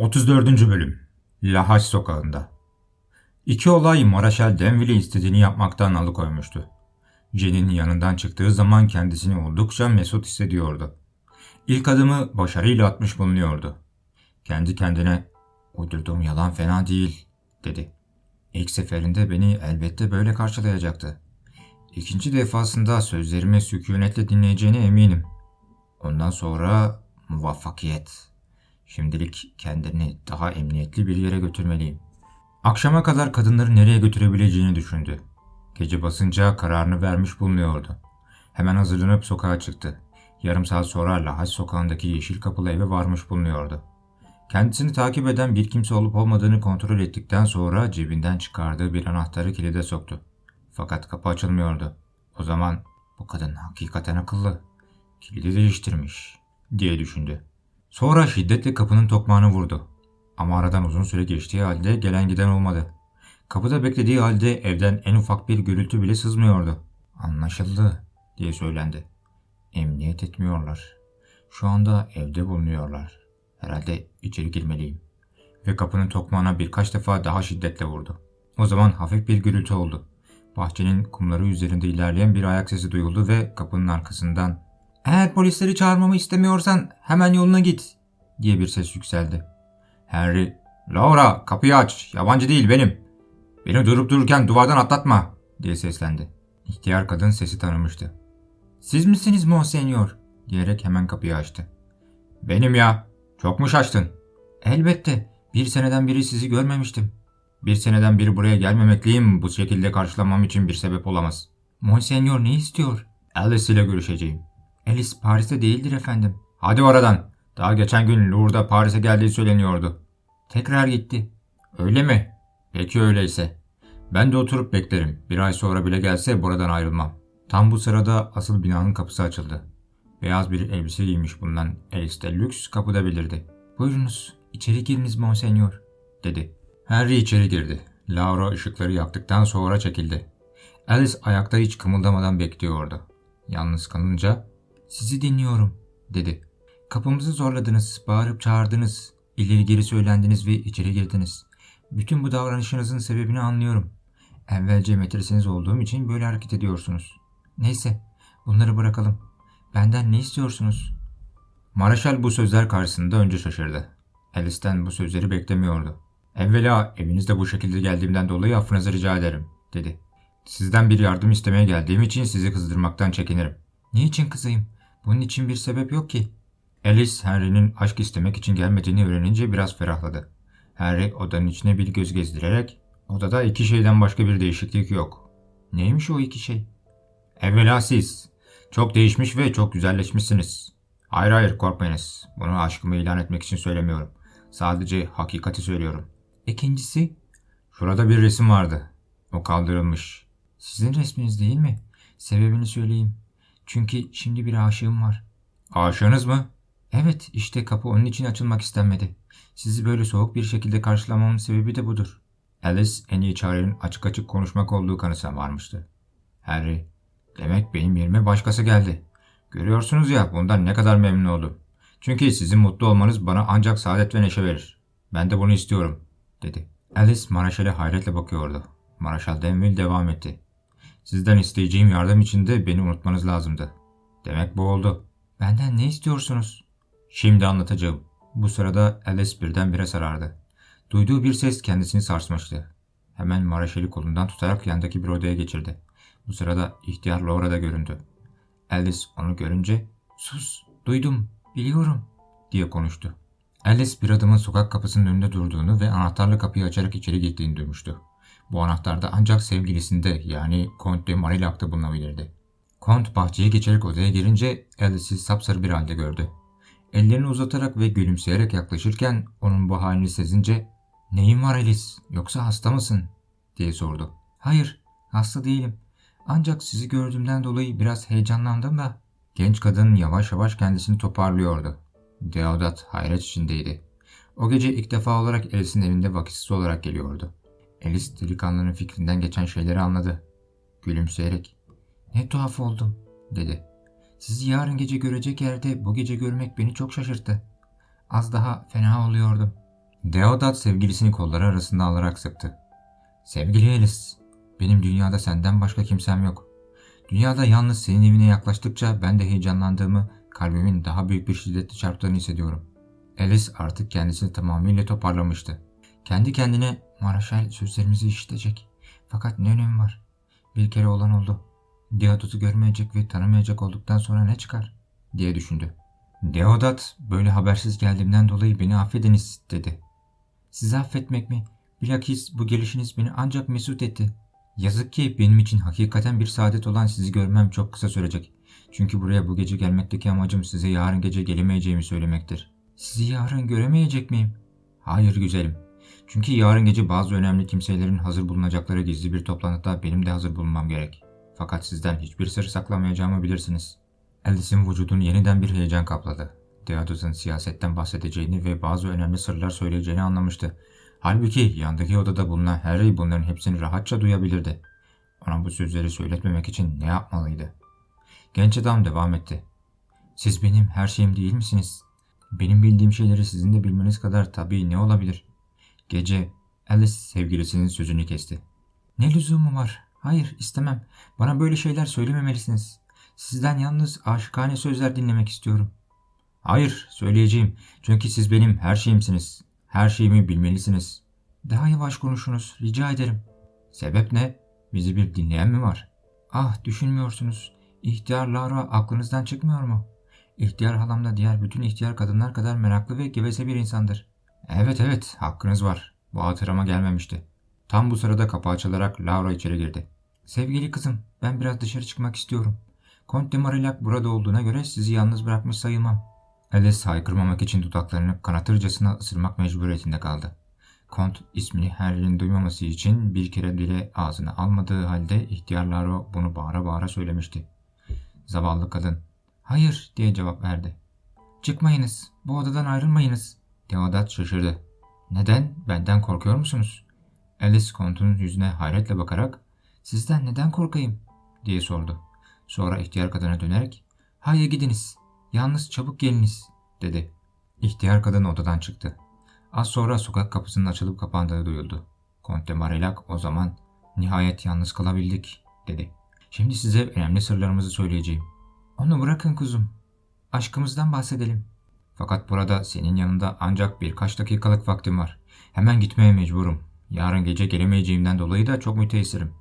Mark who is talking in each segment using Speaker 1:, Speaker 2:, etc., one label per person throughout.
Speaker 1: 34. Bölüm Lahaç Sokağı'nda İki olay Maraşel Denville'i istediğini yapmaktan alıkoymuştu. Jen'in yanından çıktığı zaman kendisini oldukça mesut hissediyordu. İlk adımı başarıyla atmış bulunuyordu. Kendi kendine uydurduğum yalan fena değil dedi. İlk seferinde beni elbette böyle karşılayacaktı. İkinci defasında sözlerimi sükunetle dinleyeceğine eminim. Ondan sonra muvaffakiyet. Şimdilik kendini daha emniyetli bir yere götürmeliyim. Akşama kadar kadınları nereye götürebileceğini düşündü. Gece basınca kararını vermiş bulunuyordu. Hemen hazırlanıp sokağa çıktı. Yarım saat sonra Lahaç sokağındaki yeşil kapılı eve varmış bulunuyordu. Kendisini takip eden bir kimse olup olmadığını kontrol ettikten sonra cebinden çıkardığı bir anahtarı kilide soktu. Fakat kapı açılmıyordu. O zaman bu kadın hakikaten akıllı. Kilidi değiştirmiş diye düşündü. Sonra şiddetle kapının tokmağını vurdu. Ama aradan uzun süre geçtiği halde gelen giden olmadı. Kapıda beklediği halde evden en ufak bir gürültü bile sızmıyordu. Anlaşıldı diye söylendi. Emniyet etmiyorlar. Şu anda evde bulunuyorlar. Herhalde içeri girmeliyim. Ve kapının tokmağına birkaç defa daha şiddetle vurdu. O zaman hafif bir gürültü oldu. Bahçenin kumları üzerinde ilerleyen bir ayak sesi duyuldu ve kapının arkasından ''Eğer polisleri çağırmamı istemiyorsan hemen yoluna git.'' diye bir ses yükseldi. Henry ''Laura kapıyı aç yabancı değil benim. Beni durup dururken duvardan atlatma.'' diye seslendi. İhtiyar kadın sesi tanımıştı. ''Siz misiniz monsenyor?'' diyerek hemen kapıyı açtı. ''Benim ya. Çok mu şaştın?'' ''Elbette. Bir seneden beri sizi görmemiştim.'' Bir seneden beri buraya gelmemekliyim bu şekilde karşılamam için bir sebep olamaz. Monsenyor ne istiyor? Alice ile görüşeceğim. Alice Paris'te değildir efendim. Hadi oradan. Daha geçen gün Lourdes'da Paris'e geldiği söyleniyordu. Tekrar gitti. Öyle mi? Peki öyleyse. Ben de oturup beklerim. Bir ay sonra bile gelse buradan ayrılmam. Tam bu sırada asıl binanın kapısı açıldı. Beyaz bir elbise giymiş bundan Alice de lüks kapıda belirdi. Buyurunuz, içeri giriniz monsenyor, dedi. Harry içeri girdi. Laura ışıkları yaktıktan sonra çekildi. Alice ayakta hiç kımıldamadan bekliyordu. Yalnız kalınca ''Sizi dinliyorum'' dedi. ''Kapımızı zorladınız, bağırıp çağırdınız, ileri geri söylendiniz ve içeri girdiniz. Bütün bu davranışınızın sebebini anlıyorum. Evvelce metresiniz olduğum için böyle hareket ediyorsunuz. Neyse, bunları bırakalım. Benden ne istiyorsunuz?'' Maraşal bu sözler karşısında önce şaşırdı. Alice'den bu sözleri beklemiyordu. Evvela evinizde bu şekilde geldiğimden dolayı affınızı rica ederim, dedi. Sizden bir yardım istemeye geldiğim için sizi kızdırmaktan çekinirim. Niçin kızayım? Bunun için bir sebep yok ki. Alice, Henry'nin aşk istemek için gelmediğini öğrenince biraz ferahladı. Henry odanın içine bir göz gezdirerek, odada iki şeyden başka bir değişiklik yok. Neymiş o iki şey? Evvela siz. Çok değişmiş ve çok güzelleşmişsiniz. Hayır hayır korkmayınız. Bunu aşkımı ilan etmek için söylemiyorum. Sadece hakikati söylüyorum. İkincisi, şurada bir resim vardı. O kaldırılmış. Sizin resminiz değil mi? Sebebini söyleyeyim. Çünkü şimdi bir aşığım var. Aşığınız mı? Evet, işte kapı onun için açılmak istenmedi. Sizi böyle soğuk bir şekilde karşılamamın sebebi de budur. Alice en iyi çarenin açık açık konuşmak olduğu kanısına varmıştı. Harry, demek benim yerime başkası geldi. Görüyorsunuz ya bundan ne kadar memnun oldum. Çünkü sizin mutlu olmanız bana ancak saadet ve neşe verir. Ben de bunu istiyorum dedi. Alice Maraşal'e hayretle bakıyordu. Maraşal Denville devam etti. Sizden isteyeceğim yardım için de beni unutmanız lazımdı. Demek bu oldu. Benden ne istiyorsunuz? Şimdi anlatacağım. Bu sırada Alice birdenbire sarardı. Duyduğu bir ses kendisini sarsmıştı. Hemen Maraşal'i kolundan tutarak yandaki bir odaya geçirdi. Bu sırada ihtiyar Laura da göründü. Alice onu görünce ''Sus, duydum, biliyorum'' diye konuştu. Alice bir adamın sokak kapısının önünde durduğunu ve anahtarla kapıyı açarak içeri gittiğini duymuştu. Bu anahtar da ancak sevgilisinde yani Comte de Marillac'ta bulunabilirdi. Comte bahçeye geçerek odaya girince Alice'i sapsarı bir halde gördü. Ellerini uzatarak ve gülümseyerek yaklaşırken onun bu halini sezince ''Neyin var Alice yoksa hasta mısın?'' diye sordu. ''Hayır hasta değilim ancak sizi gördüğümden dolayı biraz heyecanlandım da.'' Genç kadın yavaş yavaş kendisini toparlıyordu. Deodat hayret içindeydi. O gece ilk defa olarak Alice'in evinde vakitsiz olarak geliyordu. Alice delikanlının fikrinden geçen şeyleri anladı. Gülümseyerek ''Ne tuhaf oldum'' dedi. ''Sizi yarın gece görecek yerde bu gece görmek beni çok şaşırttı. Az daha fena oluyordum.'' Deodat sevgilisini kolları arasında alarak sıktı. Sevgili Alice, benim dünyada senden başka kimsem yok. Dünyada yalnız senin evine yaklaştıkça ben de heyecanlandığımı, kalbimin daha büyük bir şiddetle çarptığını hissediyorum. Alice artık kendisini tamamıyla toparlamıştı. Kendi kendine Maraşel sözlerimizi işitecek. Fakat ne önemi var? Bir kere olan oldu. Deodat'ı görmeyecek ve tanımayacak olduktan sonra ne çıkar? diye düşündü. Deodat böyle habersiz geldiğimden dolayı beni affediniz dedi. Sizi affetmek mi? Bilakis bu gelişiniz beni ancak mesut etti. Yazık ki benim için hakikaten bir saadet olan sizi görmem çok kısa sürecek. Çünkü buraya bu gece gelmekteki amacım size yarın gece gelemeyeceğimi söylemektir. Sizi yarın göremeyecek miyim? Hayır güzelim. Çünkü yarın gece bazı önemli kimselerin hazır bulunacakları gizli bir toplantıda benim de hazır bulunmam gerek. Fakat sizden hiçbir sır saklamayacağımı bilirsiniz. Alice'in vücudunu yeniden bir heyecan kapladı. Deodat'ın siyasetten bahsedeceğini ve bazı önemli sırlar söyleyeceğini anlamıştı. Halbuki yandaki odada bulunan Harry bunların hepsini rahatça duyabilirdi. Ona bu sözleri söyletmemek için ne yapmalıydı? Genç adam devam etti. Siz benim her şeyim değil misiniz? Benim bildiğim şeyleri sizin de bilmeniz kadar tabii ne olabilir? Gece Alice sevgilisinin sözünü kesti. Ne lüzumu var? Hayır istemem. Bana böyle şeyler söylememelisiniz. Sizden yalnız aşıkane sözler dinlemek istiyorum. Hayır söyleyeceğim. Çünkü siz benim her şeyimsiniz. Her şeyimi bilmelisiniz. Daha yavaş konuşunuz rica ederim. Sebep ne? Bizi bir dinleyen mi var? Ah düşünmüyorsunuz. İhtiyar Lara aklınızdan çıkmıyor mu? İhtiyar halam da diğer bütün ihtiyar kadınlar kadar meraklı ve geveze bir insandır. Evet evet hakkınız var. Bu hatırıma gelmemişti. Tam bu sırada kapı açılarak Laura içeri girdi. Sevgili kızım ben biraz dışarı çıkmak istiyorum. Kont de Marillac burada olduğuna göre sizi yalnız bırakmış sayılmam. Alice haykırmamak için dudaklarını kanatırcasına ısırmak mecburiyetinde kaldı. Kont ismini Harry'nin duymaması için bir kere bile ağzına almadığı halde ihtiyar Lara bunu bağıra bağıra söylemişti. Zavallı kadın hayır diye cevap verdi. Çıkmayınız bu odadan ayrılmayınız. Deodat şaşırdı. Neden? Benden korkuyor musunuz? Alice Kont'un yüzüne hayretle bakarak sizden neden korkayım diye sordu. Sonra ihtiyar kadına dönerek hayır gidiniz yalnız çabuk geliniz dedi. İhtiyar kadın odadan çıktı. Az sonra sokak kapısının açılıp kapandığı duyuldu. Conte Marillac o zaman nihayet yalnız kalabildik dedi. Şimdi size önemli sırlarımızı söyleyeceğim. Onu bırakın kuzum. Aşkımızdan bahsedelim. Fakat burada senin yanında ancak birkaç dakikalık vaktim var. Hemen gitmeye mecburum. Yarın gece gelemeyeceğimden dolayı da çok müteessirim.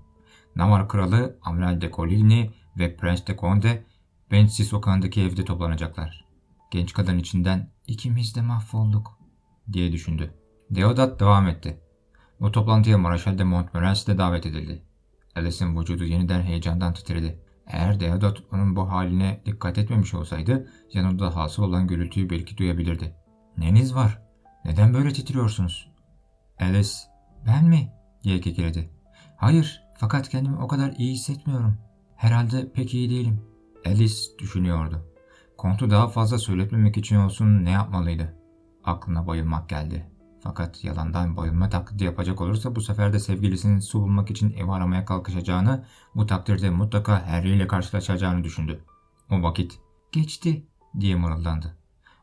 Speaker 1: Navar Kralı, Amiral de Coligny ve Prens de Conde Bensi sokağındaki evde toplanacaklar. Genç kadın içinden ikimiz de mahvolduk diye düşündü. Deodat devam etti. Bu toplantıya Maraşal de Montmorency de davet edildi. Alice'in vücudu yeniden heyecandan titredi. Eğer Deodat onun bu haline dikkat etmemiş olsaydı yanında hasıl olan gürültüyü belki duyabilirdi. Neniz var? Neden böyle titriyorsunuz? Alice, ben mi? diye kekeledi. Hayır, fakat kendimi o kadar iyi hissetmiyorum. Herhalde pek iyi değilim. Alice düşünüyordu. Kontu daha fazla söyletmemek için olsun ne yapmalıydı? Aklına bayılmak geldi. Fakat yalandan bayılma taklidi yapacak olursa bu sefer de sevgilisinin su bulmak için ev aramaya kalkışacağını, bu takdirde mutlaka Harry ile karşılaşacağını düşündü. O vakit geçti diye mırıldandı.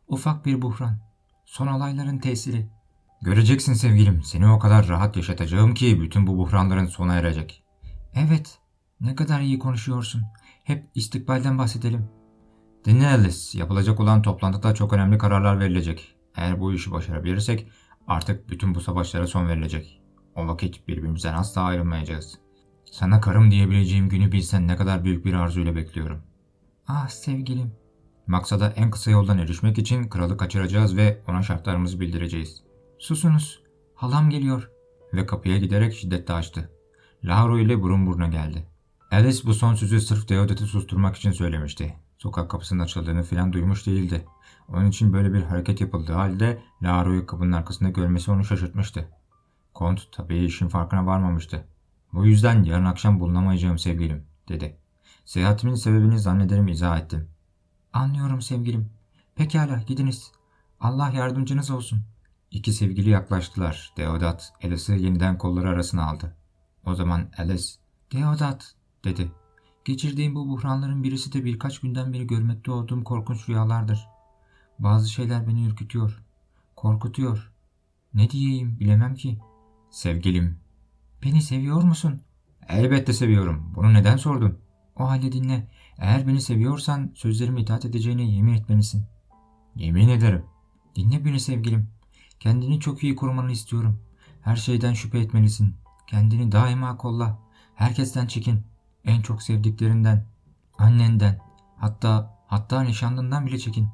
Speaker 1: Ufak bir buhran. Son olayların tesiri. Göreceksin sevgilim seni o kadar rahat yaşatacağım ki bütün bu buhranların sona erecek. Evet ne kadar iyi konuşuyorsun. Hep istikbalden bahsedelim. Dinle Alice, yapılacak olan toplantıda çok önemli kararlar verilecek. Eğer bu işi başarabilirsek artık bütün bu savaşlara son verilecek. O vakit birbirimizden asla ayrılmayacağız. Sana karım diyebileceğim günü bilsen ne kadar büyük bir arzuyla bekliyorum. Ah sevgilim. Maksada en kısa yoldan erişmek için kralı kaçıracağız ve ona şartlarımızı bildireceğiz. Susunuz. Halam geliyor. Ve kapıya giderek şiddetle açtı. Lauro ile burun buruna geldi. Alice bu son sözü sırf Deodat'ı susturmak için söylemişti. Sokak kapısının açıldığını filan duymuş değildi. Onun için böyle bir hareket yapıldığı halde Laro'yu kapının arkasında görmesi onu şaşırtmıştı. Kont tabii işin farkına varmamıştı. Bu yüzden yarın akşam bulunamayacağım sevgilim, dedi. Seyahatimin sebebini zannederim izah ettim. Anlıyorum sevgilim. Pekala gidiniz. Allah yardımcınız olsun. İki sevgili yaklaştılar. Deodat, Alice'ı yeniden kolları arasına aldı. O zaman Alice, Deodat, dedi. Geçirdiğim bu buhranların birisi de birkaç günden beri görmekte olduğum korkunç rüyalardır. Bazı şeyler beni ürkütüyor, korkutuyor. Ne diyeyim bilemem ki. Sevgilim. Beni seviyor musun? Elbette seviyorum. Bunu neden sordun? O halde dinle. Eğer beni seviyorsan sözlerime itaat edeceğine yemin etmelisin. Yemin ederim. Dinle beni sevgilim. Kendini çok iyi korumanı istiyorum. Her şeyden şüphe etmelisin. Kendini daima kolla. Herkesten çekin. En çok sevdiklerinden. Annenden. Hatta hatta nişanlından bile çekin.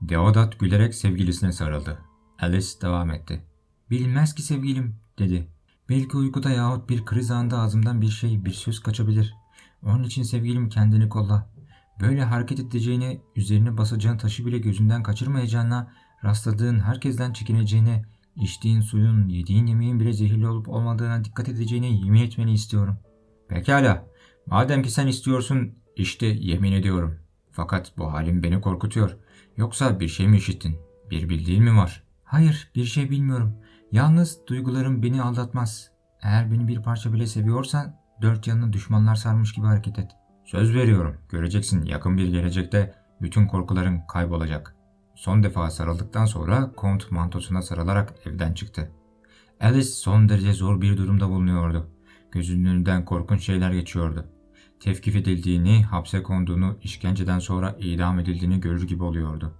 Speaker 1: Deodat gülerek sevgilisine sarıldı. Alice devam etti. Bilmez ki sevgilim dedi. Belki uykuda yahut bir kriz anında ağzımdan bir şey, bir söz kaçabilir. Onun için sevgilim kendini kolla. Böyle hareket edeceğine, üzerine basacağın taşı bile gözünden kaçırmayacağına, rastladığın herkesten çekineceğine, içtiğin suyun, yediğin yemeğin bile zehirli olup olmadığına dikkat edeceğine yemin etmeni istiyorum. Pekala. Madem ki sen istiyorsun, işte yemin ediyorum. Fakat bu halim beni korkutuyor. Yoksa bir şey mi işittin? Bir bildiğin mi var? Hayır, bir şey bilmiyorum. Yalnız duygularım beni aldatmaz. Eğer beni bir parça bile seviyorsan dört yanını düşmanlar sarmış gibi hareket et. Söz veriyorum. Göreceksin yakın bir gelecekte bütün korkuların kaybolacak. Son defa sarıldıktan sonra kont mantosuna sarılarak evden çıktı. Alice son derece zor bir durumda bulunuyordu. Gözünün önünden korkunç şeyler geçiyordu. Tevkif edildiğini, hapse konduğunu, işkenceden sonra idam edildiğini görür gibi oluyordu.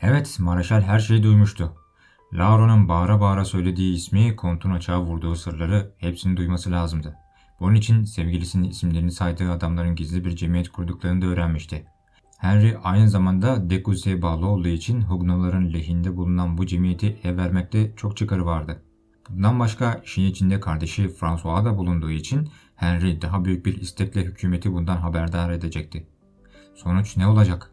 Speaker 1: Evet, Maraşal her şeyi duymuştu. Lauro'nun bağıra bağıra söylediği ismi, kontun açığa vurduğu sırları hepsini duyması lazımdı. Bunun için sevgilisinin isimlerini saydığı adamların gizli bir cemiyet kurduklarını da öğrenmişti. Henry aynı zamanda Dekuse'ye bağlı olduğu için Huguenotların lehinde bulunan bu cemiyeti ele vermekte çok çıkarı vardı. Bundan başka işin içinde kardeşi François da bulunduğu için Henry daha büyük bir istekle hükümeti bundan haberdar edecekti. Sonuç ne olacak?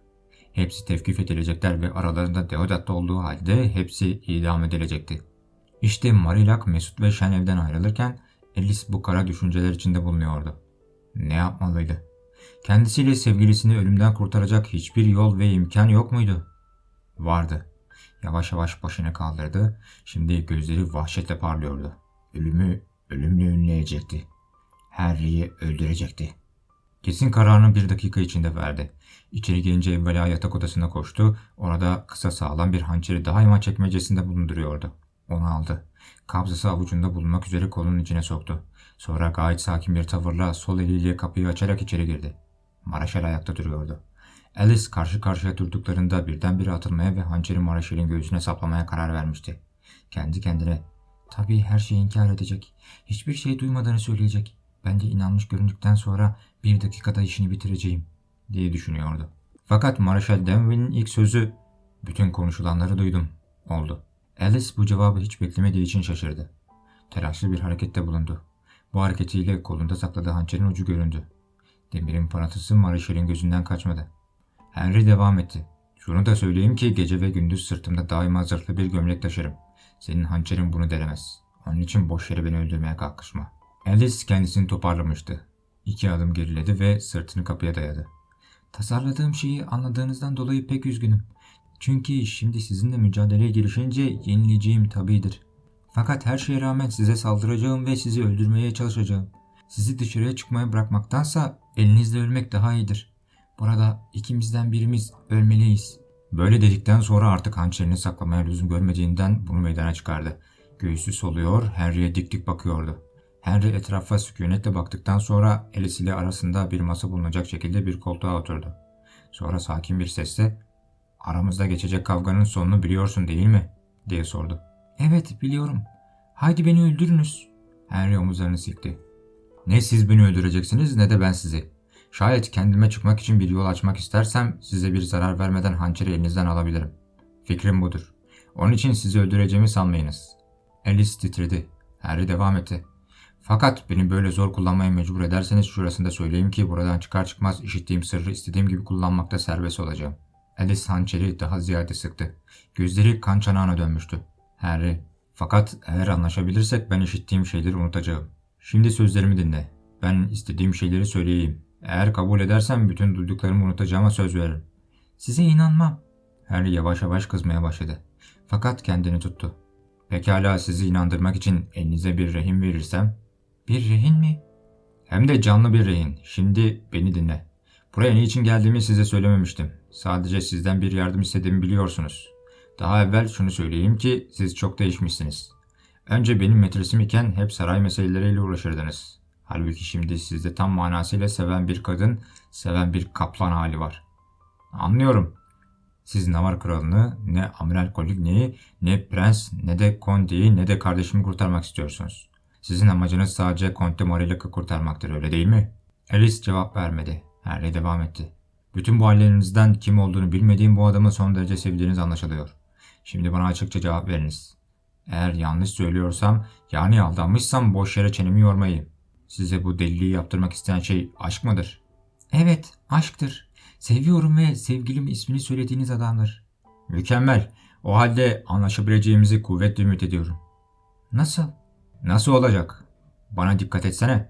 Speaker 1: Hepsi tevkif edilecekler ve aralarında Deodat da olduğu halde hepsi idam edilecekti. İşte Marilak, Mesut ve Şen evden ayrılırken Alice bu kara düşünceler içinde bulunuyordu. Ne yapmalıydı? Kendisiyle sevgilisini ölümden kurtaracak hiçbir yol ve imkan yok muydu? Vardı. Yavaş yavaş başını kaldırdı. Şimdi gözleri vahşetle parlıyordu. Ölümü ölümle önleyecekti. Harry'i öldürecekti. Kesin kararını bir dakika içinde verdi. İçeri gelince evvela yatak odasına koştu. Orada kısa sağlam bir hançeri daima çekmecesinde bulunduruyordu. Onu aldı. Kabzası avucunda bulunmak üzere kolunun içine soktu. Sonra gayet sakin bir tavırla sol eliyle kapıyı açarak içeri girdi. Maraşel ayakta duruyordu. Alice karşı karşıya durduklarında birdenbire atılmaya ve hançeri Maraşel'in göğsüne saplamaya karar vermişti. Kendi kendine, tabii her şeyi inkar edecek, hiçbir şey duymadığını söyleyecek. Ben de inanmış göründükten sonra bir dakikada işini bitireceğim, diye düşünüyordu. Fakat Maraşel Denville'in ilk sözü, bütün konuşulanları duydum, oldu. Alice bu cevabı hiç beklemediği için şaşırdı. Telaşlı bir harekette bulundu. Bu hareketiyle kolunda sakladığı hançerin ucu göründü. Demirin parıltısı Marişel'in gözünden kaçmadı. Henry devam etti. Şunu da söyleyeyim ki gece ve gündüz sırtımda daima zırhlı bir gömlek taşırım. Senin hançerin bunu delemez. Onun için boş yere beni öldürmeye kalkışma. Alice kendisini toparlamıştı. İki adım geriledi ve sırtını kapıya dayadı. Tasarladığım şeyi anladığınızdan dolayı pek üzgünüm. Çünkü şimdi sizinle mücadeleye girişince yenileceğim tabidir. Fakat her şeye rağmen size saldıracağım ve sizi öldürmeye çalışacağım. Sizi dışarıya çıkmaya bırakmaktansa elinizle ölmek daha iyidir. Burada ikimizden birimiz ölmeliyiz. Böyle dedikten sonra artık hançerini saklamaya lüzum görmediğinden bunu meydana çıkardı. Göğsü soluyor, Henry'e dik dik bakıyordu. Henry etrafa sükunetle baktıktan sonra Alice ile arasında bir masa bulunacak şekilde bir koltuğa oturdu. Sonra sakin bir sesle ''Aramızda geçecek kavganın sonunu biliyorsun değil mi?'' diye sordu. ''Evet biliyorum. Haydi beni öldürünüz.'' Henry omuzlarını silkti. Ne siz beni öldüreceksiniz ne de ben sizi. Şayet kendime çıkmak için bir yol açmak istersem size bir zarar vermeden hançeri elinizden alabilirim. Fikrim budur. Onun için sizi öldüreceğimi sanmayınız. Alice titredi. Harry devam etti. Fakat beni böyle zor kullanmaya mecbur ederseniz şurasında söyleyeyim ki buradan çıkar çıkmaz işittiğim sırrı istediğim gibi kullanmakta serbest olacağım. Alice hançeri daha ziyade sıktı. Gözleri kan çanağına dönmüştü. Harry, fakat eğer anlaşabilirsek ben işittiğim şeyleri unutacağım. Şimdi sözlerimi dinle. Ben istediğim şeyleri söyleyeyim. Eğer kabul edersen bütün duyduklarımı unutacağıma söz veririm. Size inanmam. Harry yavaş yavaş kızmaya başladı. Fakat kendini tuttu. Pekala sizi inandırmak için elinize bir rehin verirsem. Bir rehin mi? Hem de canlı bir rehin. Şimdi beni dinle. Buraya niçin geldiğimi size söylememiştim. Sadece sizden bir yardım istediğimi biliyorsunuz. Daha evvel şunu söyleyeyim ki siz çok değişmişsiniz. Önce benim metresim iken hep saray meseleleriyle uğraşırdınız. Halbuki şimdi sizde tam manasıyla seven bir kadın, seven bir kaplan hali var. Anlıyorum. Siz Navar kralını ne Amiral Coligny'yi ne Prens ne de Conde'yi ne de kardeşimi kurtarmak istiyorsunuz. Sizin amacınız sadece Conte Morellic'i kurtarmaktır öyle değil mi? Alice cevap vermedi. Harry devam etti. Bütün bu hallerinizden kim olduğunu bilmediğim bu adamı son derece sevdiğiniz anlaşılıyor. Şimdi bana açıkça cevap veriniz. Eğer yanlış söylüyorsam yani aldanmışsam boş yere çenemi yormayayım. Size bu deliliği yaptırmak isteyen şey aşk mıdır? Evet, aşktır. Seviyorum ve sevgilim ismini söylediğiniz adamdır. Mükemmel. O halde anlaşabileceğimizi kuvvetle ümit ediyorum. Nasıl? Nasıl olacak? Bana dikkat etsene.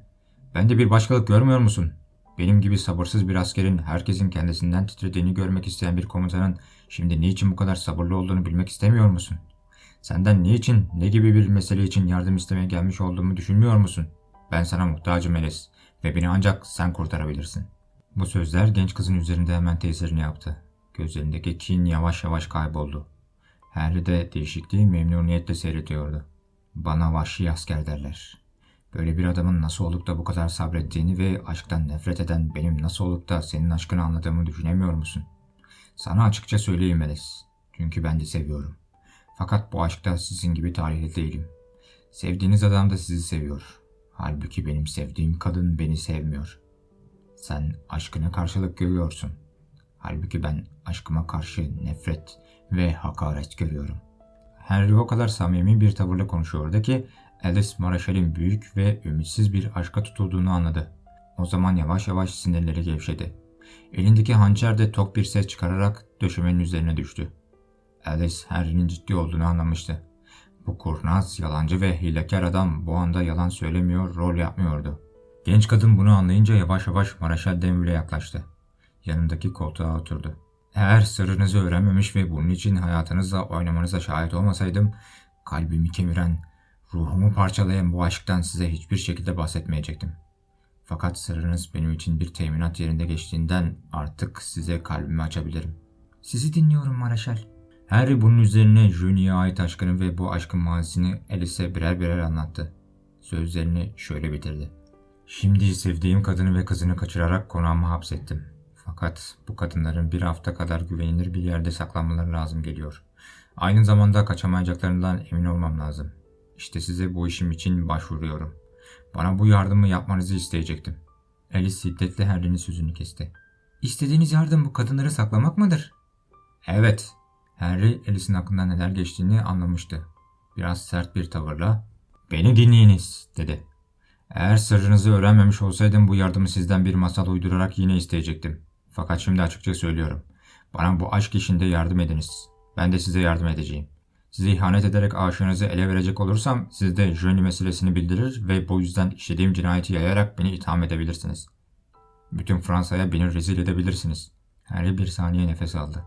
Speaker 1: Bende bir başkalık görmüyor musun? Benim gibi sabırsız bir askerin herkesin kendisinden titrediğini görmek isteyen bir komutanın şimdi niçin bu kadar sabırlı olduğunu bilmek istemiyor musun? Senden niçin, ne gibi bir mesele için yardım istemeye gelmiş olduğumu düşünmüyor musun? Ben sana muhtacım Elis ve beni ancak sen kurtarabilirsin. Bu sözler genç kızın üzerinde hemen tesirini yaptı. Gözlerindeki kin yavaş yavaş kayboldu. Harry de değişikliği memnuniyetle seyrediyordu. Bana vahşi asker derler. Böyle bir adamın nasıl olup da bu kadar sabrettiğini ve aşktan nefret eden benim nasıl olup da senin aşkını anladığımı düşünemiyor musun? Sana açıkça söyleyeyim Alice. Çünkü ben de seviyorum. Fakat bu aşkta sizin gibi talihli değilim. Sevdiğiniz adam da sizi seviyor. Halbuki benim sevdiğim kadın beni sevmiyor. Sen aşkına karşılık görüyorsun. Halbuki ben aşkıma karşı nefret ve hakaret görüyorum. Henry o kadar samimi bir tavırla konuşuyordu ki Alice Maraşal'in büyük ve ümitsiz bir aşka tutulduğunu anladı. O zaman yavaş yavaş sinirleri gevşedi. Elindeki hançer de tok bir ses çıkararak döşemenin üzerine düştü. Alice Henry'nin ciddi olduğunu anlamıştı. Bu kurnaz, yalancı ve hilekar adam bu anda yalan söylemiyor, rol yapmıyordu. Genç kadın bunu anlayınca yavaş yavaş Maraşal Denville'e yaklaştı. Yanındaki koltuğa oturdu. Eğer sırrınızı öğrenmemiş ve bunun için hayatınızla oynamanıza şahit olmasaydım, kalbimi kemiren, ruhumu parçalayan bu aşktan size hiçbir şekilde bahsetmeyecektim. Fakat sırrınız benim için bir teminat yerinde geçtiğinden artık size kalbimi açabilirim. Sizi dinliyorum Maraşal. Harry bunun üzerine Juni'ye ait aşkını ve bu aşkın mazisini Alice'e birer birer anlattı. Sözlerini şöyle bitirdi. Şimdi sevdiğim kadını ve kızını kaçırarak konağıma hapsettim. Fakat bu kadınların bir hafta kadar güvenilir bir yerde saklanmaları lazım geliyor. Aynı zamanda kaçamayacaklarından emin olmam lazım. İşte size bu işim için başvuruyorum. Bana bu yardımı yapmanızı isteyecektim. Alice şiddetle Harry'nin sözünü kesti. İstediğiniz yardım bu kadınları saklamak mıdır? Evet. Harry Alice'in aklında neler geçtiğini anlamıştı. Biraz sert bir tavırla ''Beni dinleyiniz'' dedi. Eğer sırrınızı öğrenmemiş olsaydım bu yardımı sizden bir masal uydurarak yine isteyecektim. Fakat şimdi açıkça söylüyorum. Bana bu aşk işinde yardım ediniz. Ben de size yardım edeceğim. Size ihanet ederek aşığınızı ele verecek olursam siz de Johnny meselesini bildirir ve bu yüzden işlediğim cinayeti yayarak beni itham edebilirsiniz. Bütün Fransa'ya beni rezil edebilirsiniz. Harry bir saniye nefes aldı.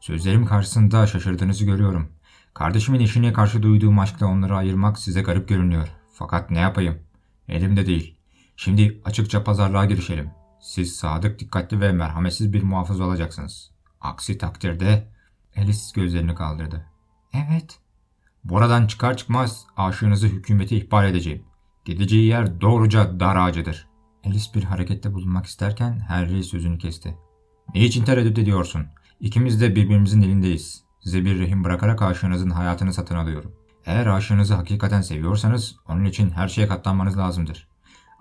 Speaker 1: Sözlerim karşısında şaşırdığınızı görüyorum. Kardeşimin eşine karşı duyduğum aşkla onları ayırmak size garip görünüyor. Fakat ne yapayım? Elimde değil. Şimdi açıkça pazarlığa girişelim. Siz sadık, dikkatli ve merhametsiz bir muhafız olacaksınız. Aksi takdirde Alice gözlerini kaldırdı. Evet. Buradan çıkar çıkmaz aşığınızı hükümete ihbar edeceğim. Gideceği yer doğruca dar ağacıdır. Alice bir harekette bulunmak isterken Harry sözünü kesti. Ne için tereddüt ediyorsun? İkimiz de birbirimizin elindeyiz. Size bir rehin bırakarak aşığınızın hayatını satın alıyorum. Eğer aşığınızı hakikaten seviyorsanız onun için her şeye katlanmanız lazımdır.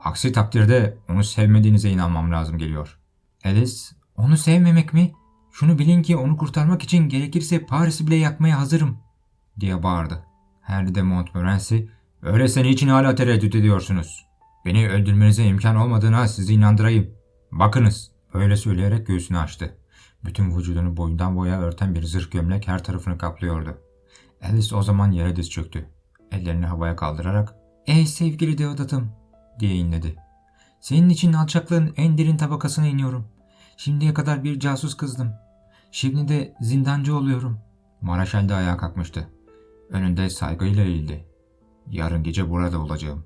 Speaker 1: Aksi takdirde onu sevmediğinize inanmam lazım geliyor. Alice, onu sevmemek mi? Şunu bilin ki onu kurtarmak için gerekirse Paris'i bile yakmaya hazırım, diye bağırdı. Harry de Montmorency, öyleyse niçin hala tereddüt ediyorsunuz? Beni öldürmenize imkan olmadığına sizi inandırayım. Bakınız, öyle söyleyerek göğsünü açtı. Bütün vücudunu boyundan boya örten bir zırh gömlek her tarafını kaplıyordu. Alice o zaman yere diz çöktü. Ellerini havaya kaldırarak ''Ey sevgili Deodat'ım'' diye inledi. ''Senin için alçaklığın en derin tabakasına iniyorum. Şimdiye kadar bir casus kızdım. Şimdi de zindancı oluyorum.'' Maraşal de ayağa kalkmıştı. Önünde saygıyla eğildi. ''Yarın gece burada olacağım.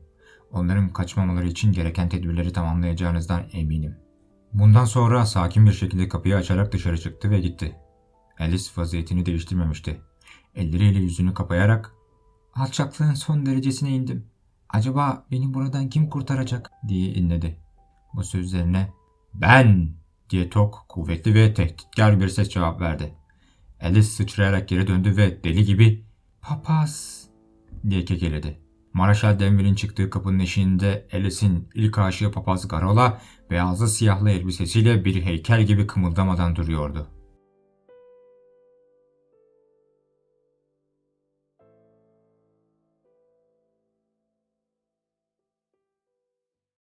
Speaker 1: Onların kaçmamaları için gereken tedbirleri tamamlayacağınızdan eminim.'' Bundan sonra sakin bir şekilde kapıyı açarak dışarı çıktı ve gitti. Alice vaziyetini değiştirmemişti. Elleriyle yüzünü kapayarak Alçaklığın son derecesine indim. Acaba beni buradan kim kurtaracak diye inledi. Bu sözlerine ben diye tok, kuvvetli ve tehditkar bir ses cevap verdi. Alice sıçrayarak geri döndü ve deli gibi papaz diye kekeledi. Maraşal Denver'in çıktığı kapının eşiğinde Alice'in ilk aşığı papaz Garola beyazlı siyahlı elbisesiyle bir heykel gibi kımıldamadan duruyordu.